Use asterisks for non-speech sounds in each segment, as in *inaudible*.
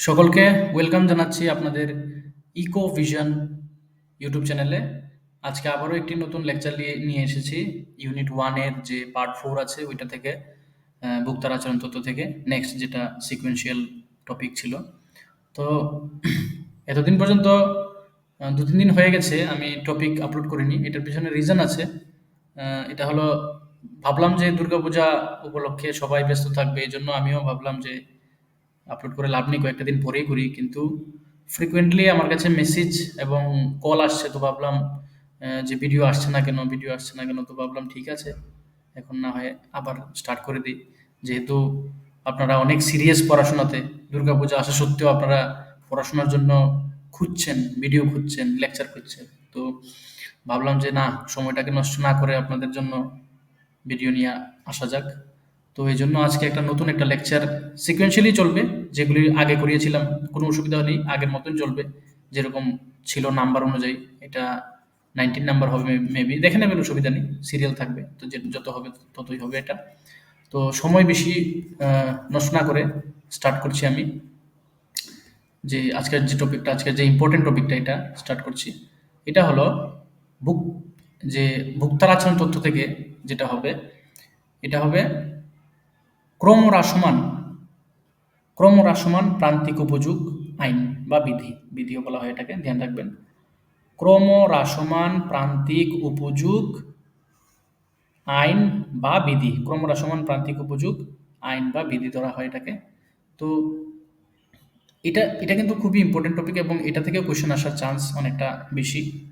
সকলকে ওয়েলকাম জানাচ্ছি আপনাদের ইকো ভিশন ইউটিউব চ্যানেলে আজকে আবারও একটি নতুন লেকচার নিয়ে এসেছি। ইউনিট ওয়ানের যে পার্ট ফোর আছে, ওইটা থেকে ভোক্তার আচরণ তত্ত্ব থেকে। নেক্সট যেটা সিকুয়েন্সিয়াল টপিক ছিল। তো *clears throat* এতদিন পর্যন্ত দু তিন দিন হয়ে গেছে, আমি টপিক আপলোড করিনি। এটার পিছনে রিজন আছে। এটা হলো, ভাবলাম যে দুর্গাপূজা উপলক্ষে সবাই ব্যস্ত থাকবে এই জন্য আমিও ভাবলাম যে আপলোড করে লাভ নেই কয়েকটা দিন পরেই করি, কিন্তু ফ্রিকোয়েন্টলি আমার কাছে মেসেজ এবং কল আসছে, তো ভাবলাম যে ভিডিও আসছে না কেন ভিডিও আসছে না কেন, তো ভাবলাম ঠিক আছে, এখন না হয় আবার স্টার্ট করে দিই। যেহেতু আপনারা অনেক সিরিয়াস পড়াশোনাতে, দুর্গাপূজা আসা সত্ত্বেও আপনারা পড়াশোনার জন্য খুঁজছেন ভিডিও খুঁজছেন লেকচার খুঁজছেন, তো ভাবলাম যে না, সময়টাকে নষ্ট না করে আপনাদের জন্য ভিডিও নিয়ে আসা যাক। তো এই জন্য আজকে একটা নতুন একটা লেকচার সিকোয়েন্সিয়ালি চলবে, যেগুলি আগে করিয়েছিলাম, কোনো অসুবিধা নেই, আগের মতন চলবে, যেরকম ছিল নাম্বার অনুযায়ী, এটা নাইনটিন নাম্বার হবে মেবি দেখে নেবেন, অসুবিধা নেই সিরিয়াল থাকবে, তো যে যত হবে ততই হবে এটা। তো সময় বেশি নষ্ট না করে স্টার্ট করছি আমি, যে আজকের যে টপিকটা আজকের যে ইম্পর্টেন্ট টপিকটা এটা স্টার্ট করছি, এটা হলো ভুক যে ভুক্তার আচরণ তথ্য থেকে যেটা হবে, এটা হবে ক্রমহ্রাসমান ক্রমহ্রাসমান প্রান্তিক উপযোগ আইন বা বিধি বিধিও বলা হয় এটাকে, ধ্যান রাখবেন। ক্রমহ্রাসমান প্রান্তিক উপযোগ আইন বা বিধি ক্রমহ্রাসমান প্রান্তিক উপযোগ আইন বা বিধি ধরা হয় এটাকে। তো এটা এটা কিন্তু খুবই ইম্পর্টেন্ট টপিক এবং এটা থেকেও কোয়েশ্চেন আসার চান্স অনেকটা বেশি।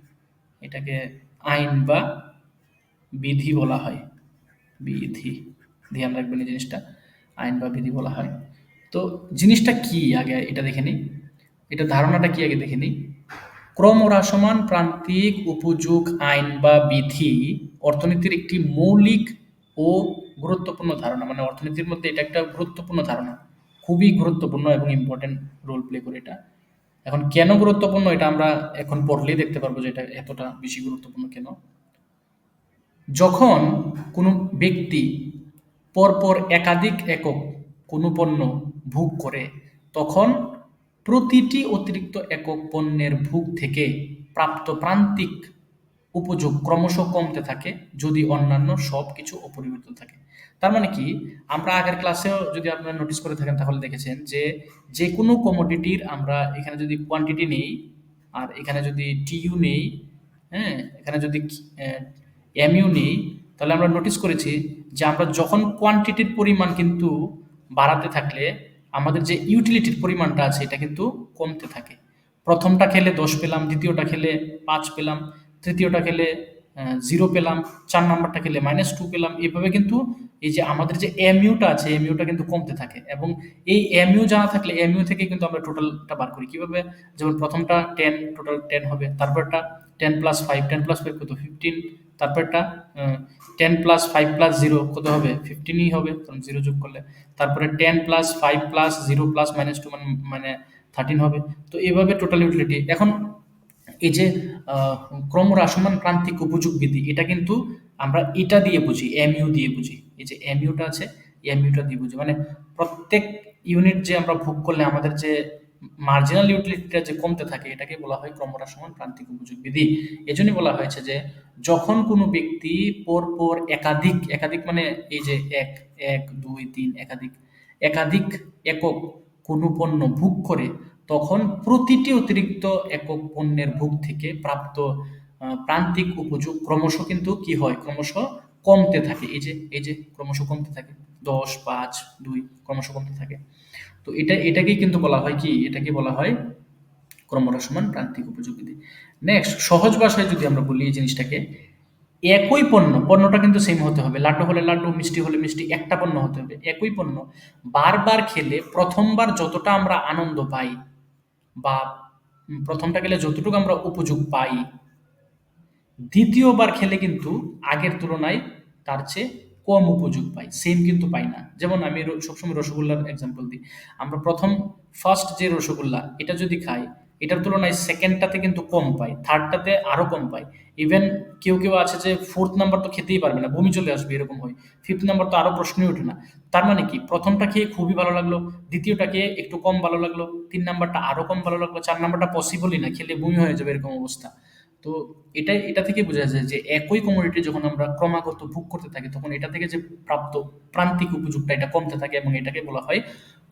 এটাকে আইন বা বিধি বলা হয়। বিধি, ধ্যান রাখবেন এই জিনিসটা। আইন বা বিধি বলা হয়। তো জিনিসটা কি? আগে এটা দেখে নিই। এটা ধারণাটা কি? আগে দেখে নিই। ক্রমহ্রাসমান প্রান্তিক উপযোগ আইন বা বিধি অর্থনীতির একটি মৌলিক ও গুরুত্বপূর্ণ ধারণা। মানে অর্থনীতির মধ্যে এটা একটা গুরুত্বপূর্ণ ধারণা। খুবই গুরুত্বপূর্ণ এবং ইম্পর্টেন্ট রোল প্লে করে এটা। এখন কেন গুরুত্বপূর্ণ? এটা আমরা এখন পড়লেই দেখতে পারব যে এটা এতটা বেশি গুরুত্বপূর্ণ কেন। যখন কোনো ব্যক্তি পরপর একাধিক একক কোনো পণ্য ভোগ করে, তখন প্রতিটি অতিরিক্ত একক পণ্যের ভোগ থেকে প্রাপ্ত প্রান্তিক উপযোগ ক্রমশ কমতে থাকে, যদি অন্যান্য সব কিছু অপরিবর্তিত থাকে। তার মানে কি? আমরা আগের ক্লাসেও যদি আপনারা নোটিস করে থাকেন, তাহলে দেখেছেন যে যে কোনো কমোডিটির আমরা এখানে যদি কোয়ান্টিটি নেই, আর এখানে যদি টিইউ নেই হ্যাঁ এখানে যদি এমইউ নেই, তাহলে আমরা নোটিস করেছি যে আমরা যখন কোয়ান্টিটির পরিমাণ কিন্তু বাড়াতে থাকলে, আমাদের যে ইউটিলিটির পরিমাণটা আছে, এটা কিন্তু কমতে থাকে। প্রথমটা খেলে দশ পেলাম, দ্বিতীয়টা খেলে পাঁচ পেলাম, তৃতীয়টা খেলে জিরো পেলাম, চার নাম্বারটা খেলে মাইনাস টু পেলাম, এভাবে কিন্তু এই যে আমাদের যে এমইউটা আছে এমইউটা কিন্তু কমতে থাকে। এবং এই এমইউ জানা থাকলে এমইউ থেকে কিন্তু আমরা টোটালটা বার করি। কীভাবে? যেমন প্রথমটা টেন টোটাল টেন হবে, তারপরটা ten plus five ten plus five কত? ফিফটিন তারপরটা ten plus five plus zero কত হবে? ফিফটিনই হবে, কারণ জিরো যোগ করলে। তারপরে ten plus five plus zero plus minus two মানে থার্টিন হবে। তো এইভাবে টোটাল ইউটিলিটি এখন এই যে ক্রমহ্রাসমান প্রান্তিক উপযোগ বিধি এটা কিন্তু আমরা এটা দিয়ে বুঝি এমইউ দিয়ে বুঝি। এই যে এমইউটা আছে এমইউটা দিয়ে বুঝি। মানে প্রত্যেক ইউনিট যে আমরা ভোগ করলে আমাদের যে মার্জিনাল ইউটিলিটিটা যে কমতে থাকে, এটাকে বলা হয় ক্রমহ্রাসমান প্রান্তিক উপযোগ বিধি। এজন্যই বলা হয়েছে যে, যখন কোনো ব্যক্তি পরপর একাধিক একাধিক মানে এই যে এক এক, দুই, তিন, একাধিক একাধিক একক কোনো পণ্য ভোগ করে, তখন প্রতিটি অতিরিক্ত একক পণ্যের ভোগ থেকে প্রাপ্ত প্রান্তিক উপযোগ ক্রমশ কিন্তু কি হয়? ক্রমশ কমতে থাকে, এই যে এই যে ক্রমশ কমতে থাকে, দশ, পাঁচ, দুই, ক্রমশ কমতে থাকে। তো এটা, এটাকেই কিন্তু বলা হয় কি? এটাকে বলা হয় ক্রমহ্রাসমান প্রান্তিক উপযোগ। নেক্সট সহজ ভাষায় যদি আমরা বলি এই জিনিসটাকে, একই পণ্য, পণ্যটা কিন্তু সেম হতে হবে। লাড্ডু হলে লাড্ডু, মিষ্টি হলে মিষ্টি, একটা পণ্য হতে হবে। একই পণ্য, বারবার খেলে প্রথমবার যতটা আমরা আনন্দ পাই বা প্রথমটা খেলে যতটুকু আমরা উপযোগ পাই, দ্বিতীয়বার খেলে কিন্তু আগের তুলনায় তার চেয়ে কম উপযোগ পাই সেম কিন্তু পাই না। যেমন আমি সবসময় রসগোল্লার এক্সাম্পল দিই। আমরা প্রথম ফার্স্ট যে রসগোল্লা, এটা যদি খাই, এটার তুলনায় সেকেন্ডটাতে কিন্তু কম পায় থার্ডটাতে আরও কম পায় ইভেন কেউ কেউ আছে যে ফোর্থ নাম্বার তো খেতেই পারবে না, বমি চলে আসবে এরকম হয়। ফিফথ নাম্বার তো আরও প্রশ্নই ওঠে না। তার মানে কি? প্রথমটা খেয়ে খুবই ভালো লাগল, দ্বিতীয়টা খেয়ে একটু কম ভালো লাগল, তিন নাম্বারটা আরও কম ভালো লাগল, চার নাম্বারটা পসিবলই না, খেলে বমি হয়ে যাবে এরকম অবস্থা। তো এটাই এটা থেকে বোঝা যায় যে একই কমোডিটি যখন আমরা ক্রমাগত ভোগ করতে থাকি, তখন এটা থেকে যে প্রাপ্ত প্রান্তিক উপযোগটা এটা কমতে থাকে এবং এটাকে বলা হয়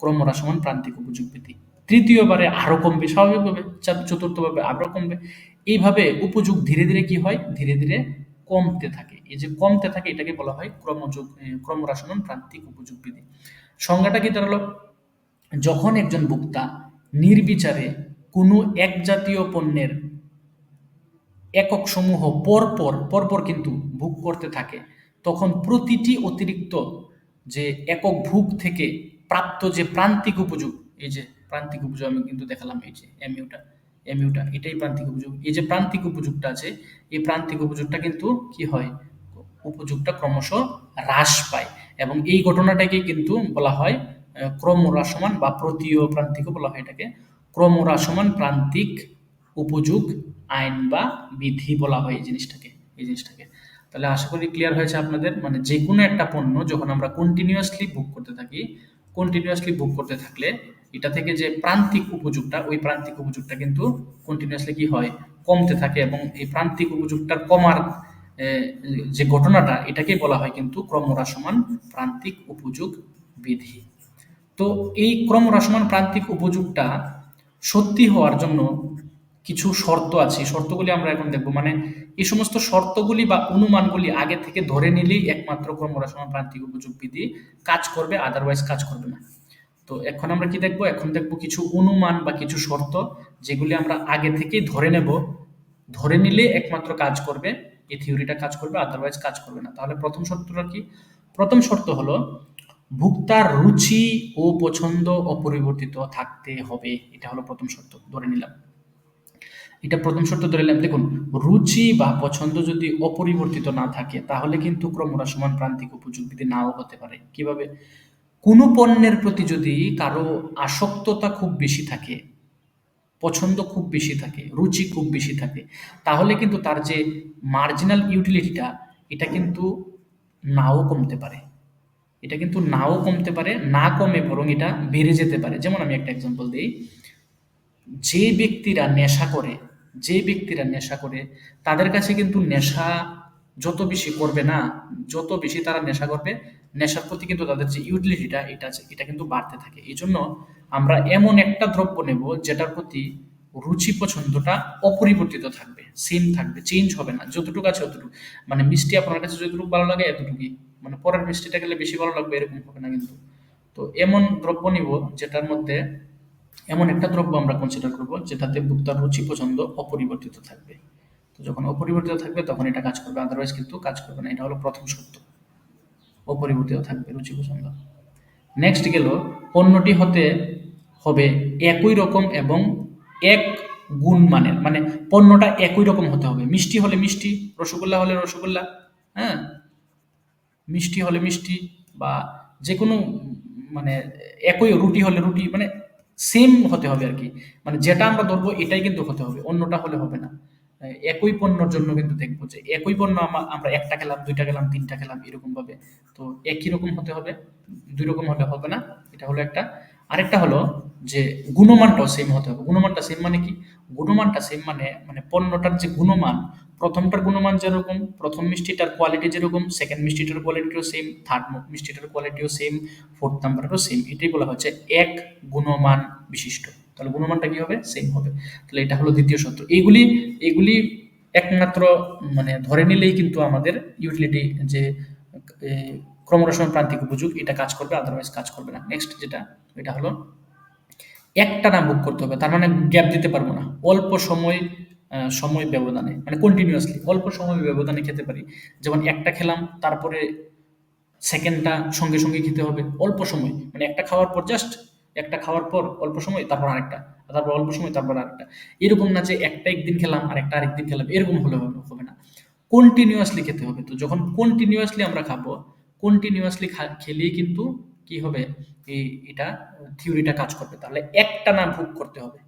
ক্রমহ্রাসমান প্রান্তিক উপযোগ বৃদ্ধি তৃতীয়বারে আরও কমবে, স্বাভাবিকভাবে চতুর্থভাবে আরও কমবে। এইভাবে উপযোগ ধীরে ধীরে কি হয়? ধীরে ধীরে কমতে থাকে। এই যে কমতে থাকে, এটাকে বলা হয় ক্রমযোগ ক্রমহ্রাসমান প্রান্তিক উপযোগ বৃদ্ধি সংজ্ঞাটা কি দাঁড়াল? যখন একজন ভোক্তা নির্বিচারে কোনো এক জাতীয় পণ্যের একক সমূহ পরপর পরপর কিন্তু ভোগ করতে থাকে। তখন প্রতিটি অতিরিক্ত যে একক ভোগ থেকে প্রাপ্ত যে প্রান্তিক উপযোগ, এই যে প্রান্তিক উপযোগ আমি কিন্তু দেখালাম, এই যে এমইউটা এমইউটা, এটাই প্রান্তিক উপযোগ। এই যে প্রান্তিক উপযোগটা আছে, এই প্রান্তিক উপযোগটা কিন্তু কি হয়? উপযোগটা ক্রমশ হ্রাস পায় এবং এই ঘটনাটাকে কিন্তু বলা হয় ক্রমহ্রাসমান বা প্রতীয় প্রান্তিকও বলা হয় এটাকে। ক্রমহ্রাসমান প্রান্তিক উপযোগ আইন বা বিধি বলা হয় এই জিনিসটাকে এই জিনিসটাকে। তাহলে আশা করি ক্লিয়ার হয়েছে আপনাদের মানে যে কোনো একটা পণ্য যখন আমরা কন্টিনিউয়াসলি বুক করতে থাকি কন্টিনিউয়াসলি বুক করতে থাকলে এটা থেকে যে প্রান্তিক উপযোগটা, ওই প্রান্তিক উপযোগটা কিন্তু কন্টিনিউয়াসলি কি হয়? কমতে থাকে এবং এই প্রান্তিক উপযোগটার কমার যে ঘটনাটা এটাকে বলা হয় কিন্তু ক্রমহ্রাসমান প্রান্তিক উপযোগ বিধি। তো এই ক্রমহ্রাসমান প্রান্তিক উপযোগটা সত্যি হওয়ার জন্য কিছু শর্ত আছে। এই শর্তগুলি আমরা এখন দেখব। মানে এই সমস্ত শর্তগুলি বা অনুমানগুলি আগে থেকে ধরে নিলেই একমাত্র ক্রমহ্রাসমান প্রান্তিক উপযোগ বিধি কাজ করবে আদারওয়াইজ কাজ করবে না। তো এখন আমরা কি দেখব? এখন দেখব কিছু অনুমান বা কিছু শর্ত যেগুলি আমরা আগে থেকেই ধরে নেব। ধরে নিলে একমাত্র কাজ করবে এই থিওরিটা কাজ করবে আদারওয়াইজ কাজ করবে না। তাহলে প্রথম শর্তটা কি? প্রথম শর্ত হলো, ভোক্তার রুচি ও পছন্দ অপরিবর্তিত থাকতে হবে। এটা হলো প্রথম শর্ত। ধরে নিলাম। এটা প্রথম শর্ত ধরে নিলাম দেখুন, রুচি বা পছন্দ যদি অপরিবর্তিত না থাকে, তাহলে কিন্তু ক্রমহ্রাসমান প্রান্তিক উপযোগবিধি নাও হতে পারে। কীভাবে? কোনো পণ্যের প্রতি যদি কারও আসক্ততা খুব বেশি থাকে, পছন্দ খুব বেশি থাকে, রুচি খুব বেশি থাকে, তাহলে কিন্তু তার যে মার্জিনাল ইউটিলিটিটা এটা কিন্তু নাও কমতে পারে। এটা কিন্তু নাও কমতে পারে, না কমে বরং এটা বেড়ে যেতে পারে। যেমন আমি একটা এক্সাম্পল দিই। যে ব্যক্তিরা নেশা করে, যে ব্যক্তিরা নেশা করে, তাদের কাছে কিন্তু নেশা যত বেশি করবে না, যত বেশি তারা নেশা করবে, নেশার প্রতি কিন্তু তাদের যে ইউটিলিটিটা এটা আছে এটা কিন্তু বাড়তে থাকে। এই জন্য আমরা এমন একটা দ্রব্য নেব যেটার প্রতি রুচি পছন্দটা অপরিবর্তিত থাকবে সেম থাকবে চেঞ্জ হবে না, যতটুকু আছে অতটুকু। মানে মিষ্টি আপনার কাছে যতটুকু ভালো লাগে, এতটুকুই। মানে পরের মিষ্টিটা গেলে বেশি ভালো লাগবে, এরকম হবে না কিন্তু। তো এমন দ্রব্য নিব যেটার মধ্যে এমন একটা দ্রব্য আমরা কনসিডার করব যেটাতে ভোক্তার রুচি পছন্দ অপরিবর্তিত থাকবে। তো যখন অপরিবর্তিত থাকবে তখন এটা কাজ করবে আদারওয়াইজ কিন্তু কাজ করবে না। এটা হলো প্রথম শর্ত। অপরিবর্তিত থাকবে রুচি পছন্দ। নেক্সট গেল, পণ্যটি হতে হবে একই রকম এবং এক গুণ মানের। মানে পণ্যটা একই রকম হতে হবে। মিষ্টি হলে মিষ্টি, রসগোল্লা হলে রসগোল্লা হ্যাঁ? মিষ্টি হলে মিষ্টি বা যে কোনো মানে একই রুটি হলে রুটি মানে সেম হতে হবে আর কি মানে যেটা আমরা ধরবো, এটাই কিন্তু হতে হবে, অন্যটা হলে হবে না। একই পণ্যর জন্য কিন্তু দেখব যে একই পণ্য আমরা একটা খেলাম, দুইটা খেলাম, তিনটা খেলাম এরকম ভাবে তো একই রকম হতে হবে, দুই রকম হলে হবে না, এটা হলো একটা আরেকটা হলো যে গুণমানটাও সেম হতে হবে। গুণমানটা সেম মানে কি? গুণমানটা সেম মানে মানে পণ্যটার যে গুণমান প্রথমটার গুণমান যেরকম প্রথম মিষ্টিটার কোয়ালিটি যেরকম সেকেন্ড মিষ্টিটার কোয়ালিটিও সেম থার্ড মিষ্টিটার কোয়ালিটিও সেম ফোর্থ নাম্বারটাও সেম এটাই বলা হচ্ছে এক গুণমান বিশিষ্ট। তাহলে গুণমানটা কি হবে? সেম হবে। তাহলে এটা হলো দ্বিতীয় সূত্র। এইগুলি এগুলি একমাত্র মানে ধরে নিলেই কিন্তু আমাদের ইউটিলিটি যে এ, ক্রমহ্রাসমান প্রান্তিক উপযোগ এটা কাজ করবে আদারওয়াইজ কাজ করবে না। নেক্সট যেটা এটা হলো একটা না বুক করতে হবে, তার মানে গ্যাপ দিতে পারব না। অল্প সময় সময় ব্যবধানে মানে কন্টিনিউয়াসলি অল্প সময় ব্যবধানে খেতে পারি। যেমন একটা খেলাম, তারপরে সেকেন্ডটা সঙ্গে সঙ্গে খেতে হবে, অল্প সময়। মানে একটা খাওয়ার পর জাস্ট একটা খাওয়ার পর অল্প সময়, তারপর আরেকটা, তারপর অল্প সময়, তারপর আরেকটা। এরকম না যে একটা একদিন খেলাম আর একটা আরেকদিন খেলাম, এরকম হলে হবে না। কন্টিনিউয়াসলি খেতে হবে। তো যখন কন্টিনিউয়াসলি আমরা খাব কন্টিনিউয়াসলি খেলেই কিন্তু কি হবে? এই এটা থিওরিটা কাজ করবে। তাহলে একটা না ভোগ করতে হবে।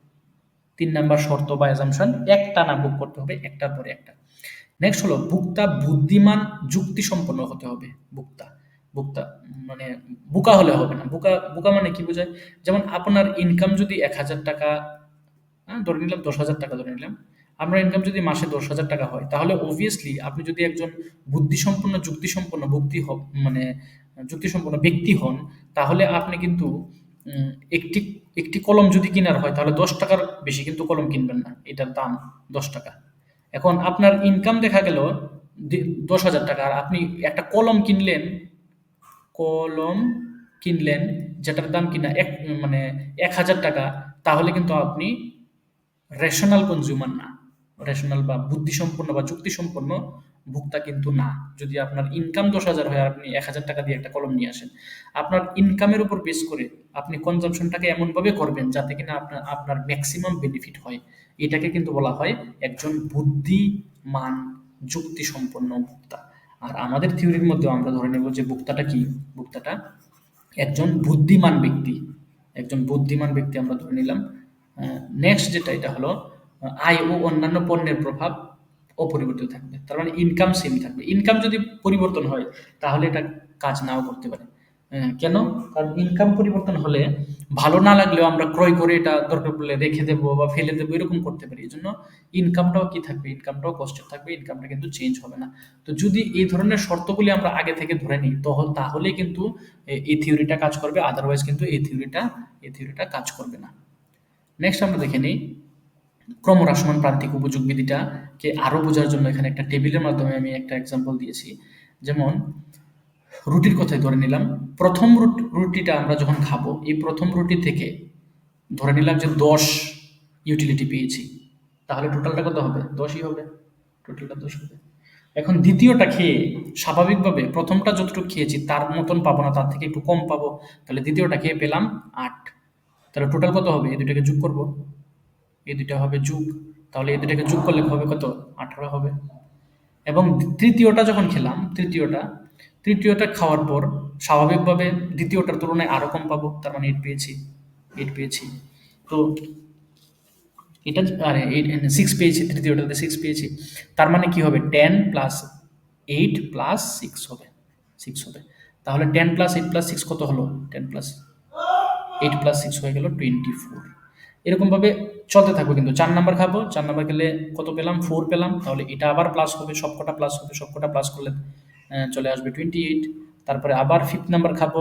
তিন নাম্বার শর্ত বা অ্যাজামশন একটা না বুক করতে হবে, একটার পরে একটা। নেক্সট হলো, ভুক্তা বুদ্ধিমান যুক্তি সম্পন্ন হতে হবে। ভুক্তা ভুক্তা মানে বোকা হলে হবে না। বোকা বোকা মানে কি বোঝায়? যেমন আপনার ইনকাম যদি এক হাজার টাকা ধরে নিলাম দশ হাজার টাকা ধরে নিলাম। আপনার ইনকাম যদি মাসে দশ হাজার টাকা হয়, তাহলে অবভিয়াসলি আপনি যদি একজন বুদ্ধিসম্পন্ন, যুক্তিসম্পন্ন ভক্তি মানে যুক্তিসম্পন্ন ব্যক্তি হন, তাহলে আপনি কিন্তু একটি একটি কলম যদি কেনার হয়, তাহলে দশ টাকার বেশি কিন্তু কলম কিনবেন না। এটার দাম দশ টাকা। এখন আপনার ইনকাম দেখা গেল দশ হাজার টাকা, আর আপনি একটা কলম কিনলেন কলম কিনলেন, যেটার দাম কিনা এক মানে এক হাজার টাকা, তাহলে কিন্তু আপনি রেশনাল কনজিউমার না। রেশনাল বা বুদ্ধিসম্পন্ন বা যুক্তিসম্পন্ন ভোক্তা কিন্তু না। যদি আপনার ইনকাম দশ হাজার হয় আপনি এক হাজার টাকা দিয়ে একটা কলম নিয়ে আসেন, আপনার ইনকামের উপর বেস করে আপনি কনজামশনটাকে এমনভাবে করবেন যাতে কিনা আপনার আপনার ম্যাক্সিমাম বেনিফিট হয়। এটাকে কিন্তু বলা হয় একজন বুদ্ধিমান, যুক্তিসম্পন্ন ভোক্তা। আর আমাদের থিওরির মধ্যে আমরা ধরে নেব যে ভোক্তাটা কি? ভোক্তাটা একজন বুদ্ধিমান ব্যক্তি। একজন বুদ্ধিমান ব্যক্তি আমরা ধরে নিলাম। নেক্সট যেটা, এটা হলো, আয় ও অন্যান্য পণ্যের প্রভাব অপরিবর্তিত থাকবে। তার মানে ইনকাম সেম থাকবে। ইনকাম যদি পরিবর্তন হয়, তাহলে এটা কাজ নাও করতে পারে। কেন? কারণ ইনকাম পরিবর্তন হলে ভালো না লাগলেও আমরা ক্রয় করে এটা দরকার পড়লে রেখে দেবো বা ফেলে দেবো, এরকম করতে পারি। এই জন্য ইনকামটাও কি থাকবে? ইনকামটাও কষ্টের থাকবে ইনকামটা কিন্তু চেঞ্জ হবে না। তো যদি এই ধরনের শর্তগুলি আমরা আগে থেকে ধরে নিই তখন তাহলে কিন্তু এই থিওরিটা কাজ করবে। আদারওয়াইজ কিন্তু এই থিওরিটা এই থিওরিটা কাজ করবে না। নেক্সট আমরা দেখে নিই। ক্রমহ্রাসমান প্রান্তিক উপযোগ বিধিটাকে আরও বোঝার জন্য এখানে একটা টেবিলের মাধ্যমে আমি একটা এক্সাম্পল দিয়েছি। যেমন, রুটির কথাই ধরে নিলাম। প্রথম রুট- রুটিটা আমরা যখন খাব, এই প্রথম রুটি থেকে ধরে নিলাম যে দশ ইউটিলিটি পেয়েছি। তাহলে টোটালটা কত হবে? দশই হবে। টোটালটা দশ হবে। এখন দ্বিতীয়টা খেয়ে স্বাভাবিকভাবে প্রথমটা যতটুকু খেয়েছি, তার মতন পাবো না, তার থেকে একটু কম পাবো। তাহলে দ্বিতীয়টা খেয়ে পেলাম আট। তাহলে টোটাল কত হবে? এই দুটাকে যোগ করব। এই দুটা হবে যুগ। তাহলে এই দুটাকে যোগ করলে হবে কত? আঠারো হবে। এবং তৃতীয়টা যখন খেলাম, তৃতীয়টা তৃতীয়টা খাওয়ার পর স্বাভাবিকভাবে দ্বিতীয়টার তুলনায় আরও কম পাবো। তার মানে এইট পেয়েছি এইট পেয়েছি। তো এটা, আরে এইট সিক্স পেয়েছি, তৃতীয়টাতে সিক্স পেয়েছি। তার মানে কি হবে? Ten plus eight plus six হবে। সিক্স হবে। তাহলে ten plus eight plus six কত হলো? Ten plus eight plus six হয়ে গেল টোয়েন্টি ফোর এরকমভাবে চলতে থাকবে কিন্তু চার নাম্বার খাব, চার নাম্বার গেলে কত পেলাম? ফোর পেলাম। তাহলে এটা আবার প্লাস হবে, সবকটা প্লাস হবে, সবকটা প্লাস করলে চলে আসবে টোয়েন্টি এইট তারপরে আবার ফিফথ নাম্বার খাব।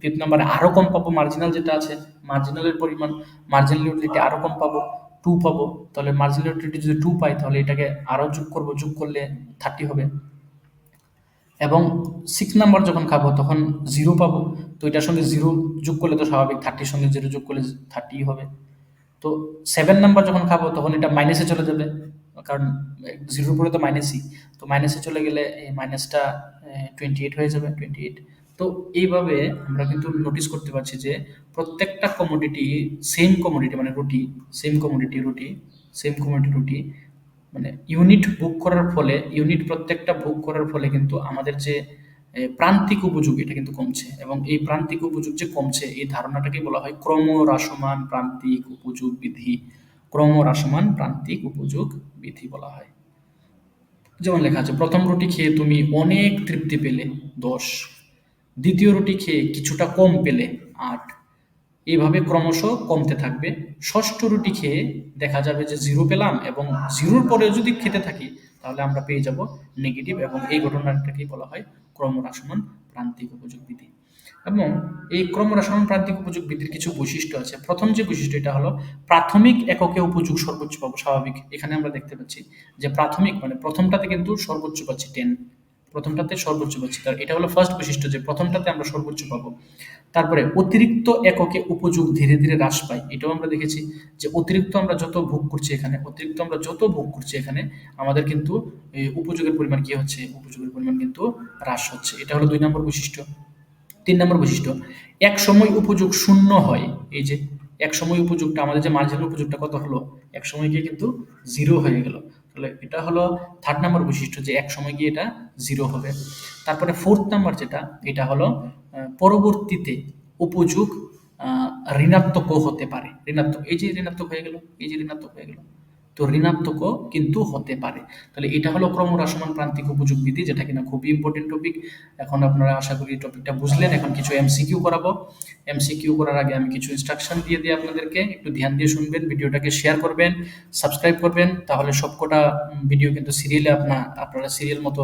ফিফথ নাম্বারে আরও কম পাবো মার্জিনাল যেটা আছে মার্জিনালের পরিমাণ মার্জিনাল ইউটিলিটি আরও কম পাবো টু পাবো। তাহলে মার্জিনাল ইউটিলিটি যদি টু পাই, তাহলে এটাকে আরও যোগ করব, যোগ করলে থার্টি হবে। এবং সিক্স নাম্বার যখন খাব, তখন জিরো পাবো। তো এটার সঙ্গে জিরো যোগ করলে তো স্বাভাবিক থার্টির সঙ্গে জিরো যোগ করলে থার্টি হবে। তো সেভেন নাম্বার যখন খাব তখন এটা মাইনাসে চলে যাবে। কারণ জিরোর উপরে তো মাইনাসই তো মাইনাসে চলে গেলে এই মাইনাসটা টোয়েন্টি এইট হয়ে যাবে টোয়েন্টি এইট তো এইভাবে আমরা কিন্তু নোটিস করতে পারছি যে প্রত্যেকটা কমোডিটি সেম কমোডিটি মানে রুটি সেম কমোডিটি রুটি সেম কমোডিটি রুটি মানে ইউনিট বুক করার ফলে ইউনিট প্রত্যেকটা বুক করার ফলে কিন্তু আমাদের যে প্রান্তিক উপযোগ এটা কিন্তু কমছে এবং এই প্রান্তিক উপযোগ যে কমছে, এই ধারণাটাকে বলা হয় ক্রমহ্রাসমান প্রান্তিক উপযোগ বিধি। ক্রমহ্রাসমান প্রান্তিক উপযোগ বিধি বলা হয়। যেমন লেখা আছে, প্রথম রুটি খেয়ে তুমি অনেক তৃপ্তি পেলে, দশ। দ্বিতীয় রুটি খেয়ে কিছুটা কম পেলে, আট। এইভাবে ক্রমশ কমতে থাকবে ষষ্ঠ রুটি খেয়ে দেখা যাবে যে জিরো পেলাম এবং জিরোর পরেও যদি খেতে থাকি, তাহলে আমরা পেয়ে যাব নেগেটিভ এবং এই ঘটনাটাকেই বলা হয় ক্রমহ্রাসমান প্রান্তিক উপযোগ বিধি এবং এই ক্রমহ্রাসমান প্রান্তিক উপযোগ বিধির কিছু বৈশিষ্ট্য আছে। প্রথম যে বৈশিষ্ট্য এটা হলো প্রাথমিক এককে উপযোগ সর্বোচ্চ পাবো, স্বাভাবিক। এখানে আমরা দেখতে পাচ্ছি যে প্রাথমিক মানে প্রথমটাতে কিন্তু সর্বোচ্চ পাচ্ছি টেন প্রথমটাতে সর্বোচ্চ পাচ্ছি তার এটা হলো ফার্স্ট বৈশিষ্ট্য যে প্রথমটাতে আমরা সর্বোচ্চ পাবো। তারপরে অতিরিক্ত এককে উপযোগ ধীরে ধীরে হ্রাস পায়। এটাও আমরা দেখেছি যে অতিরিক্ত আমরা যত ভোগ করছি এখানে, অতিরিক্ত আমরা যত ভোগ করছি এখানে, আমাদের কিন্তু উপযোগের পরিমাণ কি হচ্ছে? উপযোগের পরিমাণ কিন্তু হ্রাস হচ্ছে। এটা হলো দুই নম্বর বৈশিষ্ট্য। তিন নম্বর বৈশিষ্ট্য, এক সময় উপযোগ শূন্য হয়। এই যে, এক সময় উপযোগটা, আমাদের যে মার্জিনাল উপযোগটা কত হলো? এক সময় গিয়ে কিন্তু জিরো হয়ে গেল। তাহলে এটা হলো থার্ড নাম্বার বৈশিষ্ট্য যে এক সময় গিয়ে এটা জিরো হবে। তারপরে ফোর্থ নাম্বার যেটা, এটা হলো পরবর্তীতে উপযোগ ঋণাত্মকও হতে পারে। ঋণাত্মক, এই যে ঋণাত্মক হয়ে গেল, এই যে ঋণাত্মক হয়ে গেল। তো ঋণাত্মকও কিন্তু হতে পারে। তাহলে এটা হলো ক্রমহ্রাসমান প্রান্তিক উপযোগ বিধি যেটা কিনা খুবই ইম্পর্টেন্ট টপিক এখন আপনারা আশা করি টপিকটা বুঝলেন। এখন কিছু এমসিকিউ করাবো। এমসিকিউ করার আগে আমি কিছু ইনস্ট্রাকশন দিয়ে দিই আপনাদেরকে। একটু ধ্যান দিয়ে শুনবেন, ভিডিওটাকে শেয়ার করবেন সাবস্ক্রাইব করবেন, তাহলে সবকটা ভিডিও কিন্তু সিরিয়ালে আপনার আপনারা সিরিয়াল মতো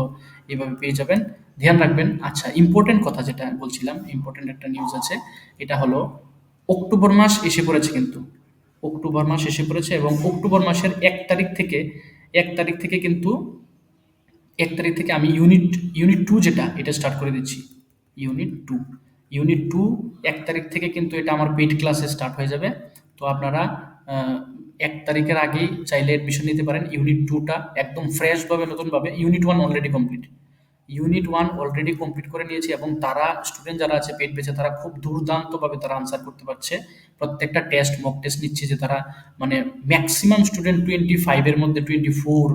এইভাবে পেয়ে যাবেন। ধ্যান রাখবেন। আচ্ছা ইম্পর্টেন্ট কথা যেটা বলছিলাম ইম্পর্টেন্ট একটা নিউজ আছে। এটা হলো অক্টোবর মাস এসে পড়েছে কিন্তু। অক্টোবর মাস এসে পড়েছে এবং অক্টোবর মাসের এক তারিখ থেকে, এক তারিখ থেকে কিন্তু, এক তারিখ থেকে আমি ইউনিট ইউনিট টু যেটা, এটা স্টার্ট করে দিচ্ছি। ইউনিট টু ইউনিট টু এক তারিখ থেকে কিন্তু এটা আমার পেইড ক্লাসে স্টার্ট হয়ে যাবে। তো আপনারা এক তারিখের আগেই চাইলে অ্যাডমিশন নিতে পারেন। ইউনিট টুটা একদম ফ্রেশভাবে নতুনভাবে। Unit one already complete unit one already complete করে নিয়েছি এবং তারা স্টুডেন্ট যারা আছে, পেট বেঁচে, তারা খুব দুর্দান্তভাবে তারা আনসার করতে পারছে। প্রত্যেকটা টেস্ট মক টেস্ট নিচ্ছে যে তারা মানে ম্যাক্সিমাম স্টুডেন্ট টোয়েন্টি ফাইভের মধ্যে twenty four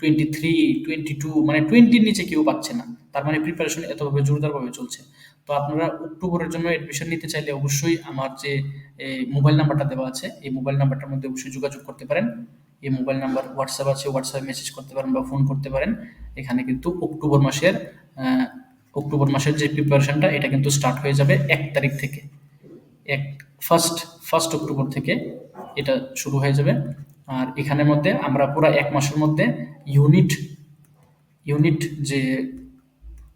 twenty three twenty two মানে টোয়েন্টির নিচে কেউ পাচ্ছে না। তার মানে প্রিপারেশন এতভাবে জোরদারভাবে চলছে। তো আপনারা অক্টোবরের জন্য অ্যাডমিশন নিতে চাইলে অবশ্যই আমার যে মোবাইল নাম্বারটা দেওয়া আছে, এই মোবাইল নাম্বারটার মধ্যে অবশ্যই যোগাযোগ করতে পারেন। এই মোবাইল নাম্বার হোয়াটসঅ্যাপ আছে হোয়াটসঅ্যাপে মেসেজ করতে পারেন বা ফোন করতে পারেন। এখানে কিন্তু অক্টোবর মাসের অক্টোবর মাসের যে প্রিপারেশনটা এটা কিন্তু স্টার্ট হয়ে যাবে এক তারিখ থেকে। এক ফার্স্ট ফার্স্ট অক্টোবর থেকে এটা শুরু হয়ে যাবে। আর এখানের মধ্যে আমরা পুরো এক মাসের মধ্যে ইউনিট ইউনিট যে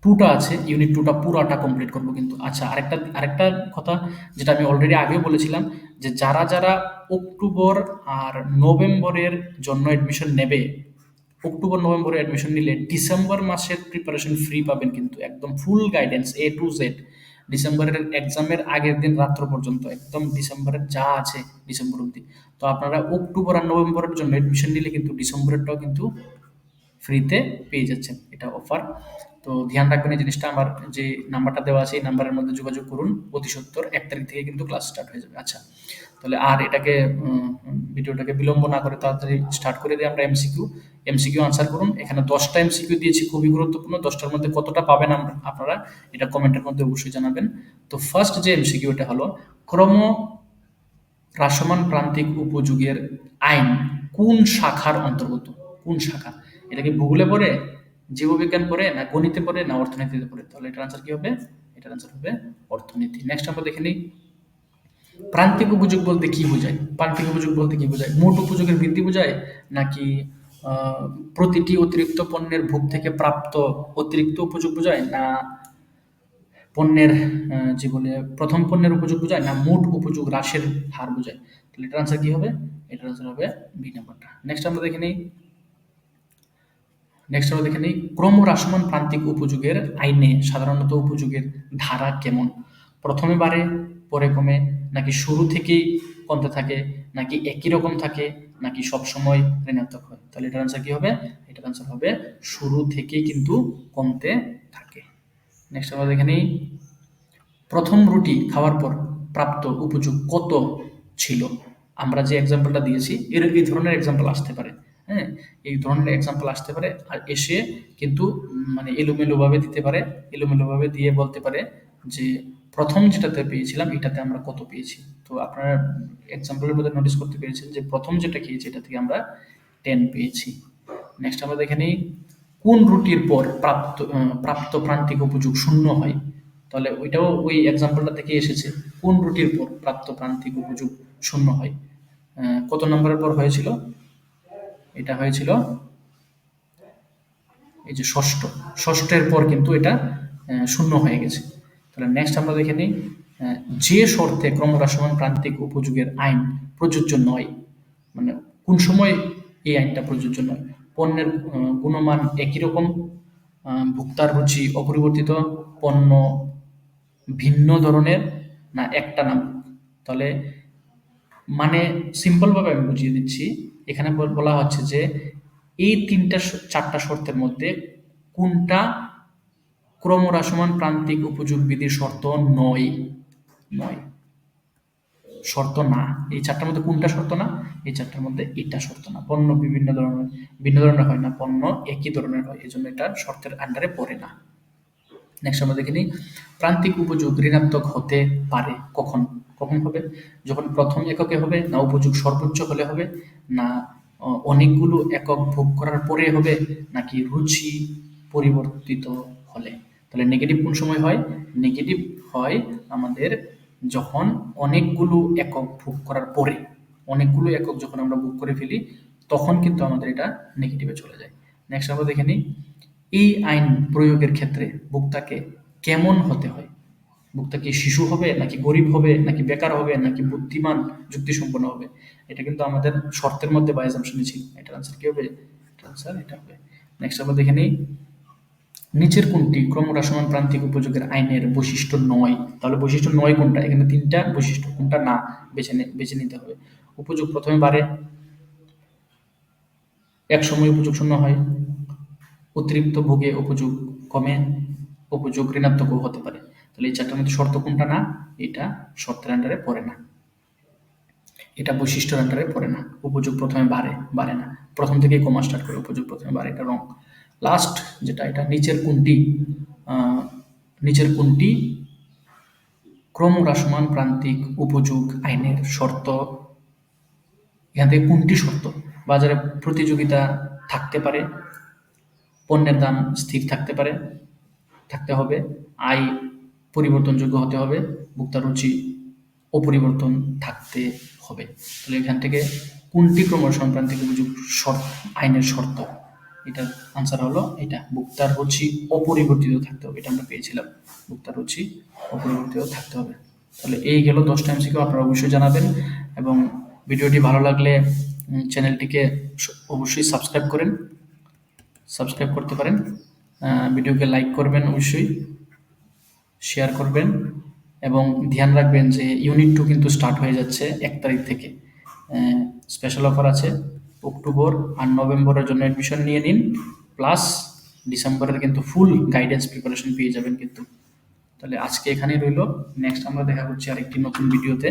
টুটা আছে ইউনিট টুটা পুরাটা কমপ্লিট করব কিন্তু। আচ্ছা আরেকটা আরেকটা কথা যেটা আমি অলরেডি আগেও বলেছিলাম, যে যারা যারা অক্টোবর আর নভেম্বরের জন্য অ্যাডমিশন নেবে অক্টোবর নভেম্বরে অ্যাডমিশন নিলে ডিসেম্বর মাসের প্রিপারেশন ফ্রি পাবেন কিন্তু, একদম full guidance A to Z ডিসেম্বরের এক্সামের আগের দিন রাত্র পর্যন্ত, একদম ডিসেম্বরের যা আছে ডিসেম্বর অবধি। তো আপনারা অক্টোবর আর নভেম্বরের জন্য অ্যাডমিশন নিলে কিন্তু ডিসেম্বরেরটাও কিন্তু ফ্রিতে পেয়ে যাচ্ছেন, এটা অফার তো ধ্যান রাখবেন এই জিনিসটা। আমার যে নাম্বারটা দেওয়া আছে, এই নাম্বারের মধ্যে যোগাযোগ করুন। অতি সত্তর এক তারিখ থেকে কিন্তু ক্লাস স্টার্ট হয়ে যাবে। আচ্ছা তাহলে আর এটাকে ভিডিওটাকে বিলম্ব না করে তাড়াতাড়ি স্টার্ট করে দিই আমরা এমসিকিউ এমসিকিউ আনসার করুন। এখানে দশটা এমসিকিউ দিয়েছি, খুবই গুরুত্বপূর্ণ। দশটার মধ্যে কতটা পাবেন আপনারা এটা কমেন্টের মধ্যে অবশ্যই জানাবেন। তো ফার্স্ট যে এমসিকিউ এটা হলো, ক্রম হ্রাসমান প্রান্তিক উপযোগের আইন কোন শাখার অন্তর্গত? কোন শাখা? এটা কি ভূগোলে পড়ে? জীববিজ্ঞান পড়ে না গণিতে পড়ে না অর্থনীতিতে পড়ে? তাহলে এটার আনসার কি হবে? এটার আনসার হবে অর্থনীতি। নেক্সট আমরা দেখে নিই। প্রান্তিক উপযোগ বলতে কি বোঝায়? প্রান্তিক উপযোগ বলতে কি বোঝায়? মোট উপযোগের বৃদ্ধি বোঝায় নাকি প্রতিটি অতিরিক্ত পণ্যের ভোগ থেকে প্রাপ্ত অতিরিক্ত উপযোগ বোঝায় না পণ্যের বলে প্রথম পণ্যের উপযোগ বোঝায় না মোট উপযোগ হ্রাসের হার বোঝায়? তাহলে এটার আনসার কি হবে? এটার আনসার হবে বি নাম্বারটা। নেক্সট আমরা দেখে নিই। নেক্সট আমরা দেখে নিই। ক্রমহ্রাসমান প্রান্তিক উপযোগের আইনে সাধারণত উপযোগের ধারা কেমন? প্রথমে বাড়ে, পরে কমে। নাকি শুরু থেকেই কমতে থাকে, নাকি একই রকম থাকে, নাকি সব সময় ঋণাত্মক হয়? তাহলে এটার আনসার কি হবে? এটার আনসার হবে শুরু থেকেই কিন্তু কমতে থাকে। নেক্সট আমরা দেখে নিই। প্রথম রুটি খাওয়ার পর প্রাপ্ত উপযোগ কত ছিল? আমরা যে এক্সাম্পলটা দিয়েছি, এর এই ধরনের এক্সাম্পল আসতে পারে। হ্যাঁ এই ধরনের এক্সাম্পল আসতে পারে আর এসে কিন্তু মানে এলোমেলোভাবে দিতে পারে, এলোমেলোভাবে দিয়ে বলতে পারে যে প্রথম যেটাতে পেয়েছিলাম এটাতে আমরা কত পেয়েছি। তো আপনারা এক্সাম্পলের মধ্যে নোটিস করতে পেরেছেন যে প্রথম যেটা খেয়েছি এটা থেকে আমরা টেন পেয়েছি। নেক্সট আমরা দেখে নিই, কোন রুটির পর প্রাপ্ত প্রাপ্ত প্রান্তিক উপযোগ শূন্য হয়? তাহলে ওইটাও ওই এক্সাম্পলটা থেকে এসেছে, কোন রুটির পর প্রাপ্ত প্রান্তিক উপযোগ শূন্য হয়? কত নম্বরের পর হয়েছিল? এটা হয়েছিল এই যে ষষ্ঠ। ষষ্ঠের পর কিন্তু এটা শূন্য হয়ে গেছে। তাহলে নেক্সট আমরা দেখে নিই যে শর্তে ক্রমহ্রাসমান প্রান্তিক উপযোগের আইন প্রযোজ্য নয় মানে কোন সময় এই আইনটা প্রযোজ্য নয়? পণ্যের গুণমান একই রকম ভোক্তার রুচি অপরিবর্তিত, পণ্য ভিন্ন ধরনের, না একটা নাম? তাহলে মানে সিম্পলভাবে আমি বুঝিয়ে দিচ্ছি এখানে বলা হচ্ছে যে এই তিনটা চারটা শর্তের মধ্যে কোনটা ক্রমহ্রাসমান প্রান্তিক উপযোগ বিধির শর্ত নয়। নয়। শর্ত না। এই চারটার মধ্যে কোনটা শর্ত না? এই চারটার মধ্যে এটা শর্ত না। পণ্য বিভিন্ন ধরনের ভিন্ন ধরনের হয় না। পণ্য একই ধরনের হয়। এই জন্য এটা শর্তের আন্ডারে পড়ে না। নেক্সট আমরা দেখে নিই। প্রান্তিক উপযোগ ঋণাত্মক হতে পারে। কখন? কখন হবে? যখন প্রথম এককে হবে, না উপযোগ সর্বোচ্চ হলে হবে, না অনেকগুলো একক ভোগ করার পরে হবে, নাকি রুচি পরিবর্তিত হলে? তাহলে নেগেটিভ কোন সময় হয়? নেগেটিভ হয় আমাদের যখন অনেকগুলো একক ভোগ করার পরে, অনেকগুলো একক যখন আমরা ভোগ করে ফেলি, তখন কিন্তু আমাদের এটা নেগেটিভে চলে যায়। নেক্সট আমরা দেখে নিই, এই আইন প্রয়োগের ক্ষেত্রে ভোক্তাকে কেমন হতে হয়? ভোক্তা কি শিশু হবে, নাকি গরিব হবে, নাকি বেকার হবে, নাকি বুদ্ধিমান, যুক্তিসম্পন্ন হবে? এটা কিন্তু আমাদের শর্তের মধ্যে বা অ্যাজাম্পশনে ছিল। এটার আনসার কি হবে? আনসার এটা হবে। নেক্সট আমরা দেখে নিই। নিচের কোনটি? ক্রমহ্রাসমান প্রান্তিক উপযোগের আইনের বৈশিষ্ট্য নয়। তাহলে বৈশিষ্ট্য নয় কোনটা? এখানে তিনটা বৈশিষ্ট্য, কোনটা না, বেছে বেছে নিতে হবে। উপযোগ প্রথমে বাড়ে। এক সময় উপযোগ শূন্য হয়। অতিরিক্ত ভোগে উপযোগ কমে। উপযোগ ঋণাত্মকও হতে পারে। তাহলে এই চারটার মধ্যে শর্ত কোনটা না? এটা শর্তের আন্ডারে পড়ে না। এটা বৈশিষ্ট্যের আন্ডারে পড়ে না। উপযোগ প্রথমে বাড়ে বাড়ে না। প্রথম থেকেই কমা স্টার্ট করে উপযোগ প্রথমে বাড়ে, এটা রং লাস্ট যেটা, এটা নিচের কোনটি? নিচের কোনটি? ক্রমহ্রাসমান প্রান্তিক উপযোগ আইনের শর্ত। এখান থেকে কোনটি শর্ত? বাজারে প্রতিযোগিতা থাকতে পারে, পণ্যের দাম স্থির থাকতে পারে, থাকতে হবে। আয় পরিবর্তনযোগ্য হতে হবে ভোক্তার রুচি অপরিবর্তন থাকতে হবে। তাহলে এখান থেকে কোনটি ক্রমহ্রাসমান প্রান্তিক উপযোগ শর্ত, আইনের শর্ত? এটার আনসার হলো এটা ভোক্তার রুচি অপরিবর্তিত থাকতে হবে, এটা আমরা পেয়েছিলাম। ভোক্তার রুচি অপরিবর্তিত থাকতে হবে। তাহলে এই গেল দশটা এমসিকিউ, আপনারা অবশ্যই জানাবেন এবং ভিডিওটি ভালো লাগলে চ্যানেলটিকে অবশ্যই সাবস্ক্রাইব করেন। সাবস্ক্রাইব করতে পারেন। ভিডিওকে লাইক করবেন অবশ্যই। শেয়ার করবেন এবং ধ্যান রাখবেন যে ইউনিট টু কিন্তু স্টার্ট হয়ে যাচ্ছে এক তারিখ থেকে। স্পেশাল অফার আছে, অক্টোবর আর নভেম্বরের জন্য অ্যাডমিশন নিয়ে নিন প্লাস ডিসেম্বরের কিন্তু ফুল গাইডেন্স প্রিপারেশন পেয়ে যাবেন কিন্তু। তাহলে আজকে এখানেই রইল। নেক্সট আমরা দেখা করছি আরেকটি নতুন ভিডিওতে